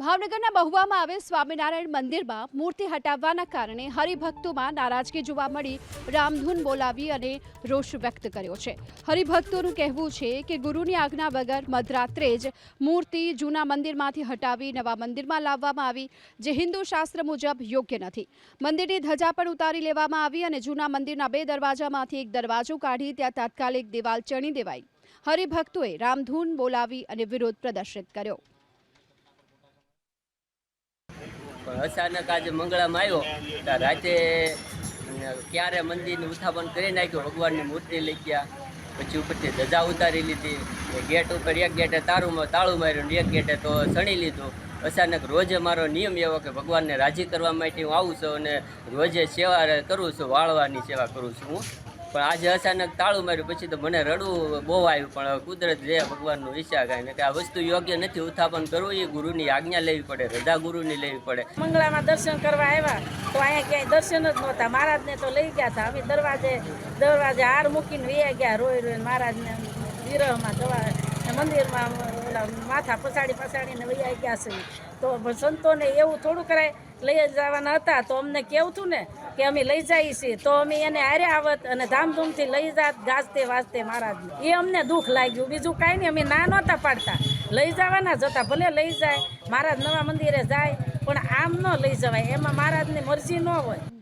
ભાવનગરના મહુવામાં આવેલ સ્વામિનારાયણ મંદિરમાં મૂર્તિ હટાવવાના કારણે હરિભક્તોમાં નારાજગી જોવા મળી, રામધૂન બોલાવી અને રોષ વ્યક્ત કર્યો છે. હરિભક્તોનું કહેવું છે કે ગુરુની આજ્ઞા વગર મધરાત્રે જ મૂર્તિ જૂના મંદિરમાંથી હટાવી નવા મંદિરમાં લાવવામાં આવી, જે હિન્દુ શાસ્ત્ર મુજબ યોગ્ય નથી. મંદિરની ધજા પણ ઉતારી લેવામાં આવી અને જૂના મંદિરના બે દરવાજામાંથી એક દરવાજો કાઢી ત્યાં તાત્કાલિક દિવાલ ચણી દેવાઈ. હરિભક્તોએ રામધૂન બોલાવી અને વિરોધ પ્રદર્શિત કર્યો. પણ અચાનક આજે મંગળામાં આવ્યો. તો રાતે ક્યારે મંદિરનું ઉત્થાપન કરી નાખ્યું, ભગવાનની મૂર્તિ લઈ ગયા. પછી ઉપરથી ધજા ઉતારી લીધી. ગેટ ઉપર એક ગેટે તારું તાળું માર્યું એક ગેટે તો સણી લીધું. અચાનક રોજે મારો નિયમ એવો કે ભગવાનને રાજી કરવા માટે હું આવું છું અને રોજે સેવા કરું છું, વાળવાની સેવા કરું છું હું. પણ આજે અચાનક તાળું માર્યું, પછી તો મને રડવું બહુ આવ્યું, પણ કુદરત જે ભગવાનનું ઈચ્છા કાંઈ કે આ વસ્તુ યોગ્ય નથી ઉત્થાપન કરવું, એ ગુરુની આજ્ઞા લેવી પડે, રજા ગુરુની લેવી પડે. મંગળામાં દર્શન કરવા આવ્યા, તો અહીંયા ક્યાંય દર્શન જ નહોતા. મહારાજને તો લઈ ગયા હતા. અમે દરવાજે દરવાજે હાર મૂકીને વૈયા ગયા, રોઈ રોઈને મહારાજને વિરહમાં જવા મંદિરમાં માથા પસાડી પસાડીને વૈયા ગયા છે. તો સંતોને એવું થોડું કરાય, લઈ જવાના હતા. તો અમને કેવું હતું ને કે અમે લઈ જઈએ છીએ, તો અમે એને હારે આવત અને ધામધૂમથી લઈ જાત, ગાજતે વાજતે મહારાજને એ અમને દુઃખ લાગ્યું. બીજું કાંઈ નહીં, અમે ના નહોતા પાડતા. લઈ જવાના જ ભલે લઈ જાય મહારાજ નવા મંદિરે જાય, પણ આમ ન લઈ જવાય. એમાં મહારાજની મરજી ન હોય.